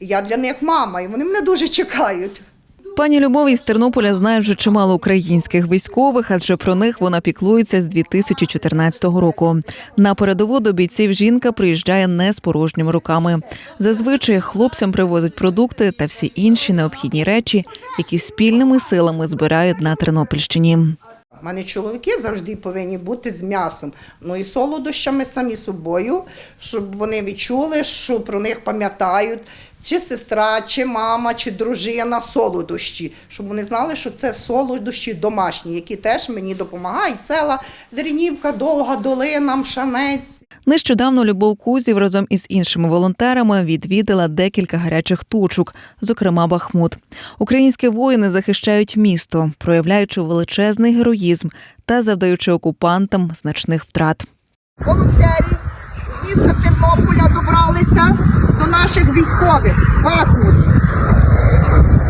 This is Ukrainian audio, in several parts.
Я для них мама, і вони мене дуже чекають. Пані Любов із Тернополя знає вже чимало українських військових, адже про них вона піклується з 2014 року. На передову до бійців жінка приїжджає не з порожніми руками. Зазвичай хлопцям привозять продукти та всі інші необхідні речі, які спільними силами збирають на Тернопільщині. У мене чоловіки завжди повинні бути з м'ясом, ну і солодощами самі собою, щоб вони відчули, що про них пам'ятають. Чи сестра, чи мама, чи дружина солодощі, щоб вони знали, що це солодощі домашні, які теж мені допомагають. Села Дернівка, Довга, Долина, Мшанець. Нещодавно Любов Кузів разом із іншими волонтерами відвідала декілька гарячих точок, зокрема Бахмут. Українські воїни захищають місто, проявляючи величезний героїзм та завдаючи окупантам значних втрат. волонтери міста Тернополя добралися до наших військових. Бахмут.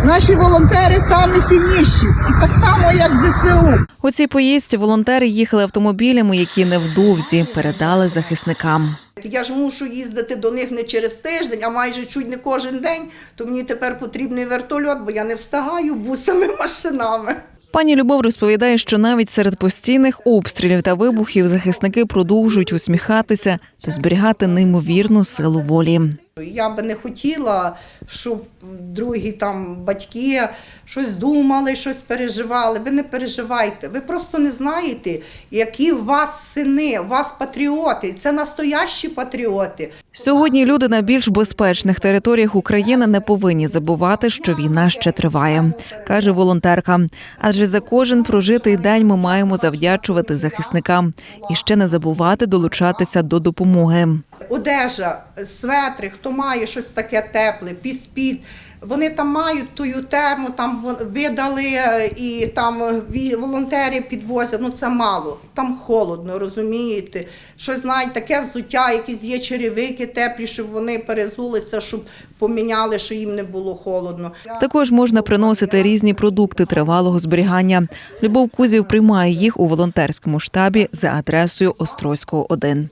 Наші волонтери самі сильніші, і так само, як ЗСУ. У цій поїздці волонтери їхали автомобілями, які невдовзі передали захисникам. Я ж мушу їздити до них не через тиждень, а майже чуть не кожен день. То мені тепер потрібний вертольот, бо я не встигаю бусами машинами. Пані Любов розповідає, що навіть серед постійних обстрілів та вибухів захисники продовжують усміхатися та зберігати неймовірну силу волі. Я би не хотіла, щоб другі там батьки щось думали, щось переживали. Ви не переживайте. Ви просто не знаєте, які в вас сини, у вас патріоти. Це настоящі патріоти. Сьогодні люди на більш безпечних територіях України не повинні забувати, що війна ще триває, каже волонтерка. Адже за кожен прожитий день ми маємо завдячувати захисникам і ще не забувати долучатися до допомоги. Одежа, светри, хто має щось таке тепле, піспід. Вони там мають тую терму, там видали е, і там е, волонтери підвозять. Ну це мало. Там холодно, розумієте? Щось знають, таке взуття, якісь є черевики теплі, щоб вони перезулися, щоб поміняли, що їм не було холодно. Також можна приносити різні продукти тривалого зберігання. Любов Кузів приймає їх у волонтерському штабі за адресою Острозького 1.